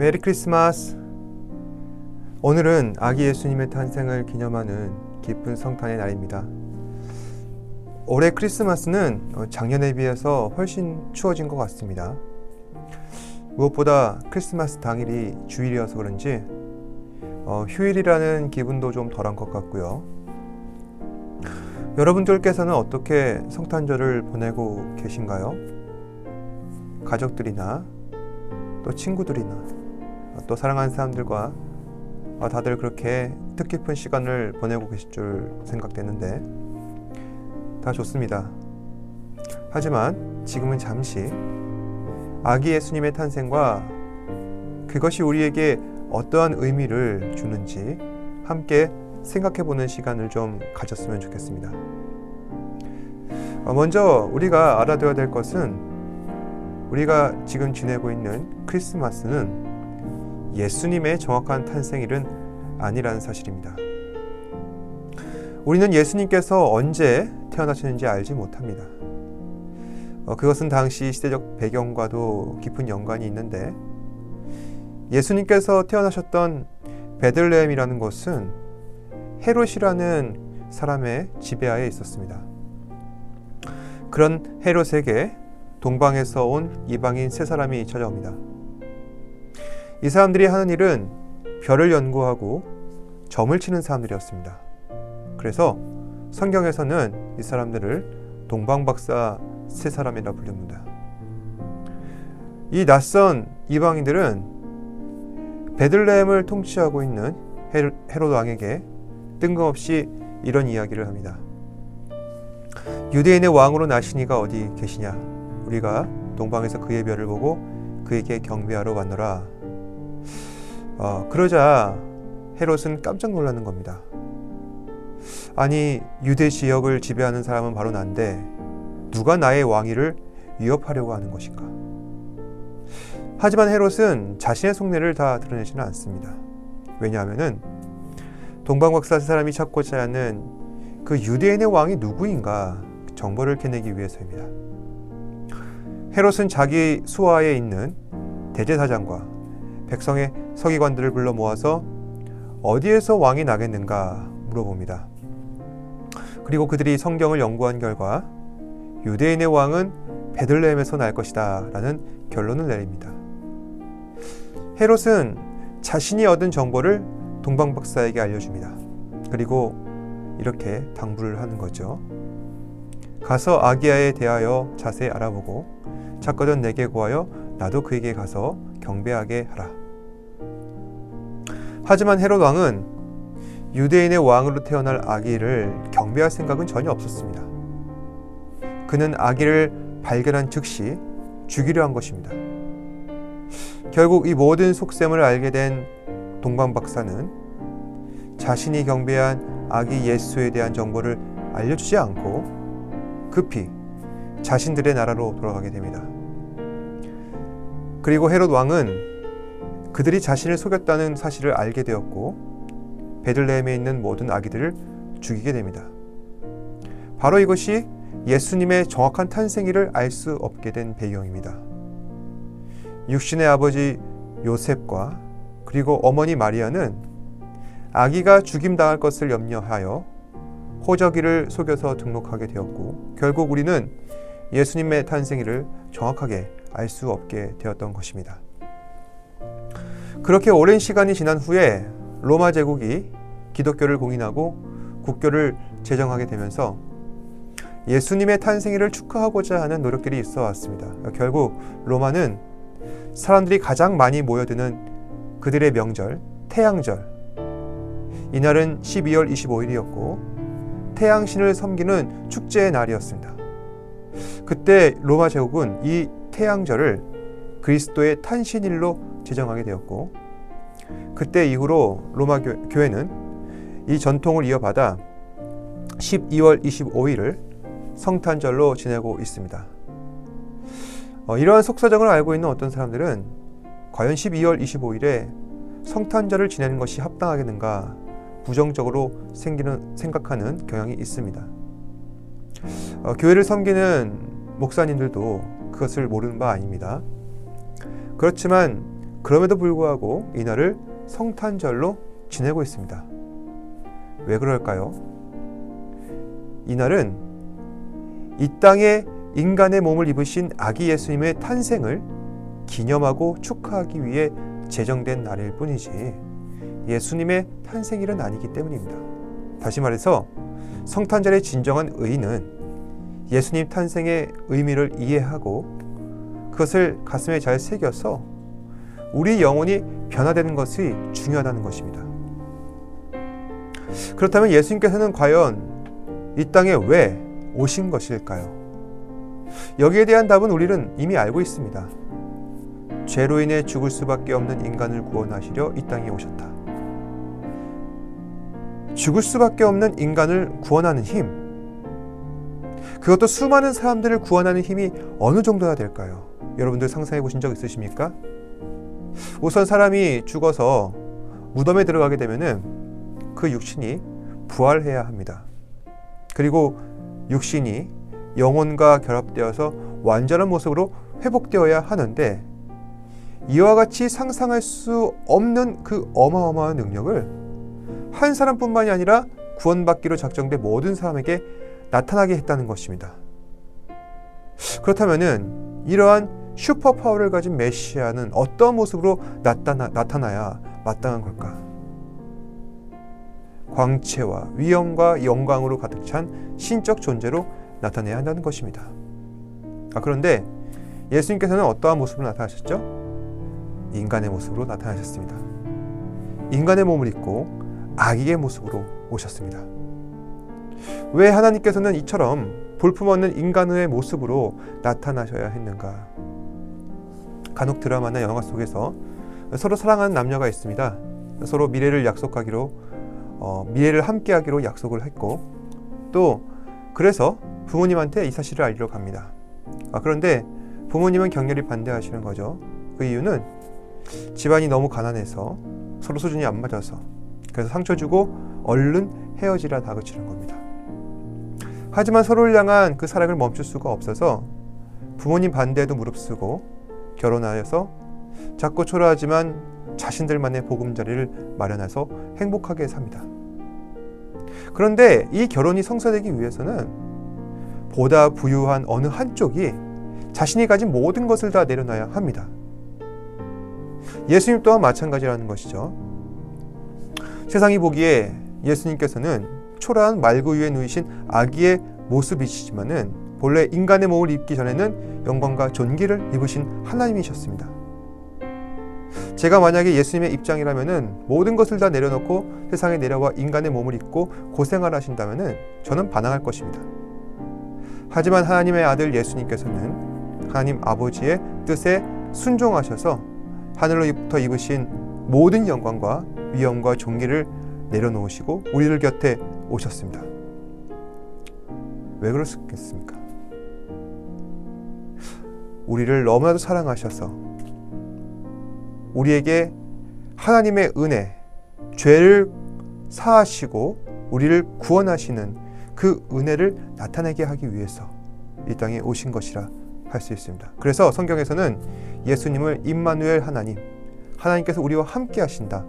메리 크리스마스. 오늘은 아기 예수님의 탄생을 기념하는 기쁜 성탄의 날입니다. 올해 크리스마스는 어, 작년에 비해서 훨씬 추워진 것 같습니다. 무엇보다 크리스마스 당일이 주일이어서 그런지 어, 휴일이라는 기분도 좀 덜한 것 같고요. 여러분들께서는 어떻게 성탄절을 보내고 계신가요? 가족들이나 또 친구들이나 또 사랑하는 사람들과 어, 다들 그렇게 뜻깊은 시간을 보내고 계실 줄 생각되는데 다 좋습니다. 하지만 지금은 잠시 아기 예수님의 탄생과 그것이 우리에게 어떠한 의미를 주는지 함께 생각해 보는 시간을 좀 가졌으면 좋겠습니다. 어, 먼저 우리가 알아둬야 될 것은 우리가 지금 지내고 있는 크리스마스는 예수님의 정확한 탄생일은 아니라는 사실입니다. 우리는 예수님께서 언제 태어나셨는지 알지 못합니다. 어, 그것은 당시 시대적 배경과도 깊은 연관이 있는데 예수님께서 태어나셨던 베들레헴이라는 곳은 헤롯이라는 사람의 지배하에 있었습니다. 그런 헤롯에게 동방에서 온 이방인 세 사람이 찾아옵니다. 이 사람들이 하는 일은 별을 연구하고 점을 치는 사람들이었습니다. 그래서 성경에서는 이 사람들을 동방박사 세 사람이라 부릅니다. 이 낯선 이방인들은 베들레헴을 통치하고 있는 헤롯 왕에게 뜬금없이 이런 이야기를 합니다. 유대인의 왕으로 나시니가 어디 계시냐? 우리가 동방에서 그의 별을 보고 그에게 경배하러 왔노라. 어, 그러자 헤롯은 깜짝 놀라는 겁니다. 아니 유대 지역을 지배하는 사람은 바로 난데 누가 나의 왕위를 위협하려고 하는 것인가? 하지만 헤롯은 자신의 속내를 다 드러내지는 않습니다. 왜냐하면은 동방박사 세 사람이 찾고자 하는 그 유대인의 왕이 누구인가 정보를 캐내기 위해서입니다. 헤롯은 자기 수하에 있는 대제사장과 백성의 서기관들을 불러 모아서 어디에서 왕이 나겠는가 물어봅니다. 그리고 그들이 성경을 연구한 결과 유대인의 왕은 베들레헴에서 날 것이다 라는 결론을 내립니다. 헤롯은 자신이 얻은 정보를 동방박사에게 알려줍니다. 그리고 이렇게 당부를 하는 거죠. 가서 아기야에 대하여 자세히 알아보고 작거든 내게 구하여 나도 그에게 가서 경배하게 하라. 하지만 헤롯 왕은 유대인의 왕으로 태어날 아기를 경배할 생각은 전혀 없었습니다. 그는 아기를 발견한 즉시 죽이려 한 것입니다. 결국 이 모든 속셈을 알게 된 동방 박사는 자신이 경배한 아기 예수에 대한 정보를 알려주지 않고 급히 자신들의 나라로 돌아가게 됩니다. 그리고 헤롯 왕은 그들이 자신을 속였다는 사실을 알게 되었고 베들레헴에 있는 모든 아기들을 죽이게 됩니다. 바로 이것이 예수님의 정확한 탄생일을 알 수 없게 된 배경입니다. 육신의 아버지 요셉과 그리고 어머니 마리아는 아기가 죽임당할 것을 염려하여 호적이를 속여서 등록하게 되었고 결국 우리는 예수님의 탄생일을 정확하게 알 수 없게 되었던 것입니다. 그렇게 오랜 시간이 지난 후에 로마 제국이 기독교를 공인하고 국교를 제정하게 되면서 예수님의 탄생일을 축하하고자 하는 노력들이 있어 왔습니다. 결국 로마는 사람들이 가장 많이 모여드는 그들의 명절, 태양절. 이날은 12월 25일이었고 태양신을 섬기는 축제의 날이었습니다. 그때 로마 제국은 이 태양절을 그리스도의 탄신일로 제정하게 되었고 그때 이후로 로마 교회는 이 전통을 이어받아 12월 25일을 성탄절로 지내고 있습니다. 어, 이러한 속사정을 알고 있는 어떤 사람들은 과연 12월 25일에 성탄절을 지내는 것이 합당하겠는가 부정적으로 생기는 생각하는 경향이 있습니다. 어, 교회를 섬기는 목사님들도 그것을 모르는 바 아닙니다. 그렇지만 그럼에도 불구하고 이날을 성탄절로 지내고 있습니다. 왜 그럴까요? 이날은 이 땅에 인간의 몸을 입으신 아기 예수님의 탄생을 기념하고 축하하기 위해 제정된 날일 뿐이지 예수님의 탄생일은 아니기 때문입니다. 다시 말해서 성탄절의 진정한 의의는 예수님 탄생의 의미를 이해하고 그것을 가슴에 잘 새겨서 우리 영혼이 변화되는 것이 중요하다는 것입니다. 그렇다면 예수님께서는 과연 이 땅에 왜 오신 것일까요? 여기에 대한 답은 우리는 이미 알고 있습니다. 죄로 인해 죽을 수밖에 없는 인간을 구원하시려 이 땅에 오셨다. 죽을 수밖에 없는 인간을 구원하는 힘. 그것도 수많은 사람들을 구원하는 힘이 어느 정도나 될까요? 여러분들 상상해 보신 적 있으십니까? 우선 사람이 죽어서 무덤에 들어가게 되면은 그 육신이 부활해야 합니다. 그리고 육신이 영혼과 결합되어서 완전한 모습으로 회복되어야 하는데 이와 같이 상상할 수 없는 그 어마어마한 능력을 한 사람뿐만이 아니라 구원받기로 작정된 모든 사람에게 나타나게 했다는 것입니다. 그렇다면은 이러한 슈퍼 파워를 가진 메시아는 어떤 모습으로 나타나, 나타나야 마땅한 걸까? 광채와 위엄과 영광으로 가득 찬 신적 존재로 나타내야 한다는 것입니다. 아, 그런데 예수님께서는 어떠한 모습으로 나타나셨죠? 인간의 모습으로 나타나셨습니다. 인간의 몸을 입고 아기의 모습으로 오셨습니다. 왜 하나님께서는 이처럼 볼품없는 인간의 모습으로 나타나셔야 했는가? 간혹 드라마나 영화 속에서 서로 사랑하는 남녀가 있습니다. 서로 미래를 약속하기로 어, 미래를 함께하기로 약속을 했고 또 그래서 부모님한테 이 사실을 알리러 갑니다. 아, 그런데 부모님은 격렬히 반대하시는 거죠. 그 이유는 집안이 너무 가난해서 서로 수준이 안 맞아서 그래서 상처 주고 얼른 헤어지라 다그치는 겁니다. 하지만 서로를 향한 그 사랑을 멈출 수가 없어서 부모님 반대에도 무릅쓰고 결혼하여서 작고 초라하지만 자신들만의 보금자리를 마련해서 행복하게 삽니다. 그런데 이 결혼이 성사되기 위해서는 보다 부유한 어느 한쪽이 자신이 가진 모든 것을 다 내려놔야 합니다. 예수님 또한 마찬가지라는 것이죠. 세상이 보기에 예수님께서는 초라한 말구 위에 누이신 아기의 모습이시지만은 본래 인간의 몸을 입기 전에는 영광과 존귀를 입으신 하나님이셨습니다. 제가 만약에 예수님의 입장이라면은 모든 것을 다 내려놓고 세상에 내려와 인간의 몸을 입고 고생을 하신다면은 저는 반항할 것입니다. 하지만 하나님의 아들 예수님께서는 하나님 아버지의 뜻에 순종하셔서 하늘로부터 입으신 모든 영광과 위엄과 존귀를 내려놓으시고 우리를 곁에 오셨습니다. 왜 그렇겠습니까? 우리를 너무나도 사랑하셔서 우리에게 하나님의 은혜, 죄를 사하시고 우리를 구원하시는 그 은혜를 나타내게 하기 위해서 이 땅에 오신 것이라 할 수 있습니다. 그래서 성경에서는 예수님을 임마누엘 하나님, 하나님께서 우리와 함께 하신다.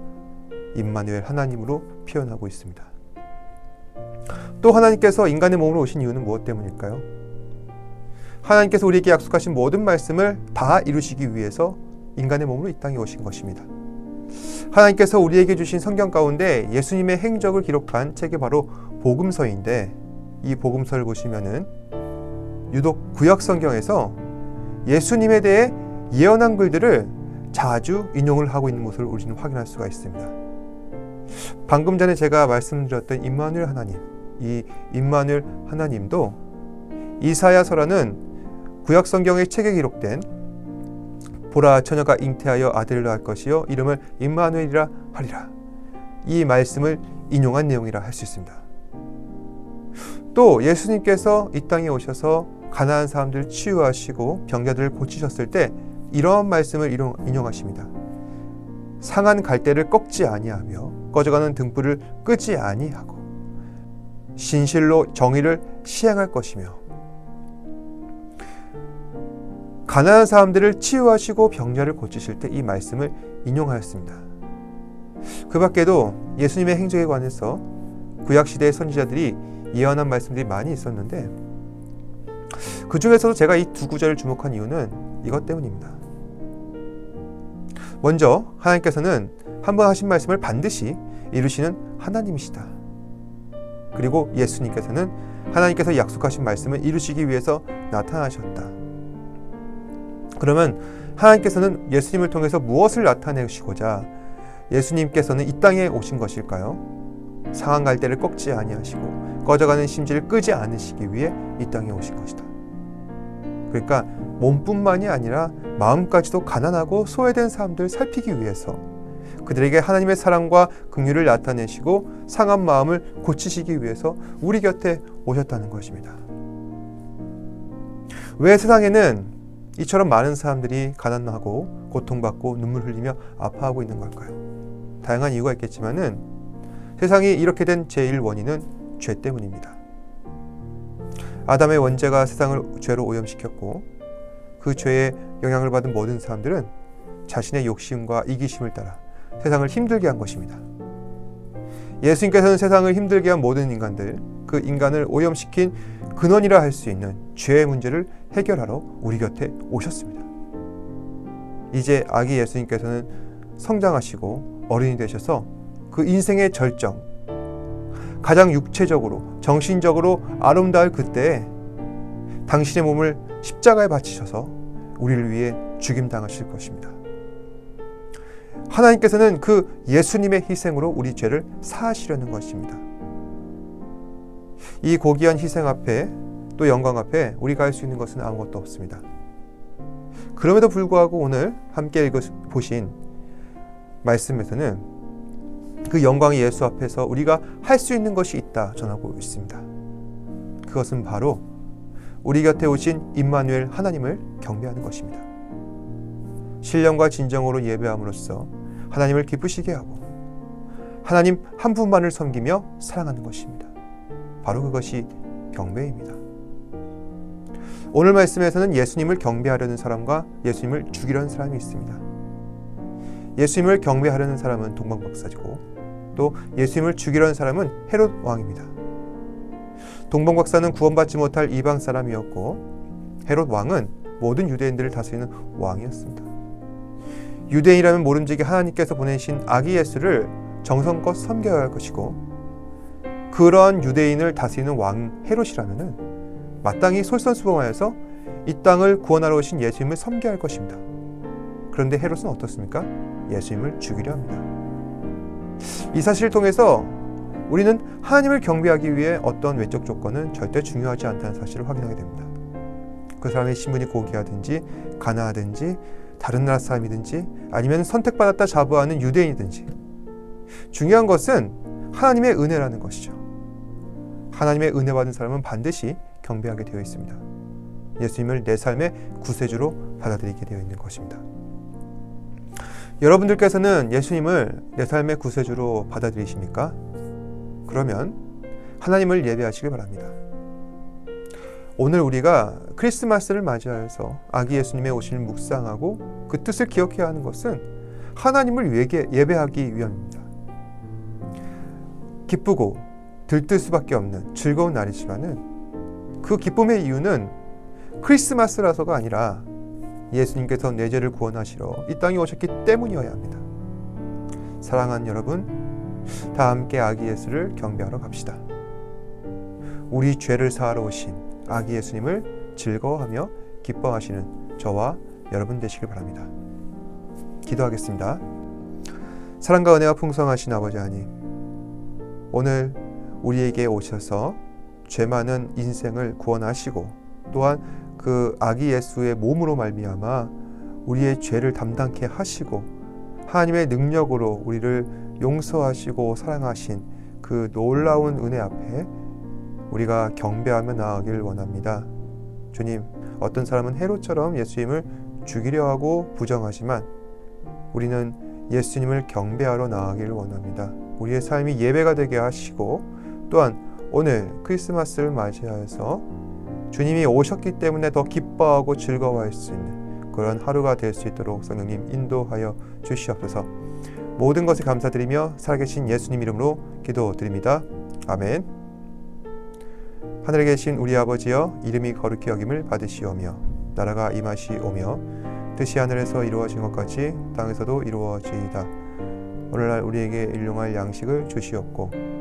임마누엘 하나님으로 표현하고 있습니다. 또 하나님께서 인간의 몸으로 오신 이유는 무엇 때문일까요? 하나님께서 우리에게 약속하신 모든 말씀을 다 이루시기 위해서 인간의 몸으로 이 땅에 오신 것입니다. 하나님께서 우리에게 주신 성경 가운데 예수님의 행적을 기록한 책이 바로 복음서인데 이 복음서를 보시면은 유독 구약 성경에서 예수님에 대해 예언한 글들을 자주 인용을 하고 있는 모습을 우리는 확인할 수가 있습니다. 방금 전에 제가 말씀드렸던 임마누엘 하나님, 이 임마누엘 하나님도 이사야서라는 구약 성경의 책에 기록된 보라 처녀가 잉태하여 아들을 낳을 것이요 이름을 임마누엘이라 하리라. 이 말씀을 인용한 내용이라 할 수 있습니다. 또 예수님께서 이 땅에 오셔서 가난한 사람들 치유하시고 병자들을 고치셨을 때 이런 말씀을 인용하십니다. 상한 갈대를 꺾지 아니하며 꺼져가는 등불을 끄지 아니하고 신실로 정의를 시행할 것이며 가난한 사람들을 치유하시고 병자를 고치실 때 이 말씀을 인용하였습니다. 그 밖에도 예수님의 행적에 관해서 구약 시대의 선지자들이 예언한 말씀들이 많이 있었는데 그 중에서도 제가 이 두 구절을 주목한 이유는 이것 때문입니다. 먼저 하나님께서는 한 번 하신 말씀을 반드시 이루시는 하나님이시다. 그리고 예수님께서는 하나님께서 약속하신 말씀을 이루시기 위해서 나타나셨다. 그러면 하나님께서는 예수님을 통해서 무엇을 나타내시고자 예수님께서는 이 땅에 오신 것일까요? 상한 갈대를 꺾지 아니하시고 꺼져가는 심지를 끄지 않으시기 위해 이 땅에 오신 것이다. 그러니까 몸뿐만이 아니라 마음까지도 가난하고 소외된 사람들 살피기 위해서 그들에게 하나님의 사랑과 긍휼을 나타내시고 상한 마음을 고치시기 위해서 우리 곁에 오셨다는 것입니다. 왜 세상에는 이처럼 많은 사람들이 가난하고 고통받고 눈물 흘리며 아파하고 있는 걸까요? 다양한 이유가 있겠지만은 세상이 이렇게 된 제일 원인은 죄 때문입니다. 아담의 원죄가 세상을 죄로 오염시켰고 그 죄에 영향을 받은 모든 사람들은 자신의 욕심과 이기심을 따라 세상을 힘들게 한 것입니다. 예수님께서는 세상을 힘들게 한 모든 인간들, 그 인간을 오염시킨 근원이라 할 수 있는 죄의 문제를 해결하러 우리 곁에 오셨습니다. 이제 아기 예수님께서는 성장하시고 어른이 되셔서 그 인생의 절정, 가장 육체적으로, 정신적으로 아름다울 그때에 당신의 몸을 십자가에 바치셔서 우리를 위해 죽임당하실 것입니다. 하나님께서는 그 예수님의 희생으로 우리 죄를 사하시려는 것입니다. 이 고귀한 희생 앞에 또 영광 앞에 우리가 할 수 있는 것은 아무것도 없습니다. 그럼에도 불구하고 오늘 함께 읽어 보신 말씀에서는 그 영광의 예수 앞에서 우리가 할 수 있는 것이 있다 전하고 있습니다. 그것은 바로 우리 곁에 오신 임마누엘 하나님을 경배하는 것입니다. 신령과 진정으로 예배함으로써 하나님을 기쁘시게 하고 하나님 한 분만을 섬기며 사랑하는 것입니다. 바로 그것이 경배입니다. 오늘 말씀에서는 예수님을 경배하려는 사람과 예수님을 죽이려는 사람이 있습니다. 예수님을 경배하려는 사람은 동방박사지고 또 예수님을 죽이려는 사람은 헤롯 왕입니다. 동방박사는 구원받지 못할 이방 사람이었고 헤롯 왕은 모든 유대인들을 다스리는 왕이었습니다. 유대인이라면 모름지기 하나님께서 보내신 아기 예수를 정성껏 섬겨야 할 것이고 그런 유대인을 다스리는 왕 헤롯이라면은 마땅히 솔선수범하여서 이 땅을 구원하러 오신 예수님을 섬겨야 할 것입니다. 그런데 헤롯은 어떻습니까? 예수님을 죽이려 합니다. 이 사실을 통해서 우리는 하나님을 경배하기 위해 어떤 외적 조건은 절대 중요하지 않다는 사실을 확인하게 됩니다. 그 사람의 신분이 고귀하든지 가나하든지 다른 나라 사람이든지 아니면 선택받았다 자부하는 유대인이든지 중요한 것은 하나님의 은혜라는 것이죠. 하나님의 은혜 받은 사람은 반드시 경배하게 되어 있습니다. 예수님을 내 삶의 구세주로 받아들이게 되어 있는 것입니다. 여러분들께서는 예수님을 내 삶의 구세주로 받아들이십니까? 그러면 하나님을 예배하시기 바랍니다. 오늘 우리가 크리스마스를 맞이하여서 아기 예수님의 오심을 묵상하고 그 뜻을 기억해야 하는 것은 하나님을 예배하기 위함입니다. 기쁘고 들뜰 수밖에 없는 즐거운 날이지만은 그 기쁨의 이유는 크리스마스라서가 아니라 예수님께서 내 죄를 구원하시러 이 땅에 오셨기 때문이어야 합니다. 사랑하는 여러분, 다 함께 아기 예수를 경배하러 갑시다. 우리 죄를 사하러 오신 아기 예수님을 즐거워하며 기뻐하시는 저와 여러분 되시길 바랍니다. 기도하겠습니다. 사랑과 은혜가 풍성하신 아버지 하나님, 오늘 우리에게 오셔서 죄 많은 인생을 구원하시고 또한 그 아기 예수의 몸으로 말미암아 우리의 죄를 담당케 하시고 하나님의 능력으로 우리를 용서하시고 사랑하신 그 놀라운 은혜 앞에 우리가 경배하며 나아가길 원합니다. 주님, 어떤 사람은 헤롯처럼 예수님을 죽이려 하고 부정하지만 우리는 예수님을 경배하러 나아가길 원합니다. 우리의 삶이 예배가 되게 하시고 또한 오늘 크리스마스를 맞이하여서 주님이 오셨기 때문에 더 기뻐하고 즐거워할 수 있는 그런 하루가 될 수 있도록 성령님 인도하여 주시옵소서. 모든 것에 감사드리며 살아계신 예수님 이름으로 기도드립니다. 아멘. 하늘에 계신 우리 아버지여 이름이 거룩히 여김을 받으시오며 나라가 임하시오며 뜻이 하늘에서 이루어진 것 같이 땅에서도 이루어지이다. 오늘날 우리에게 일용할 양식을 주시옵고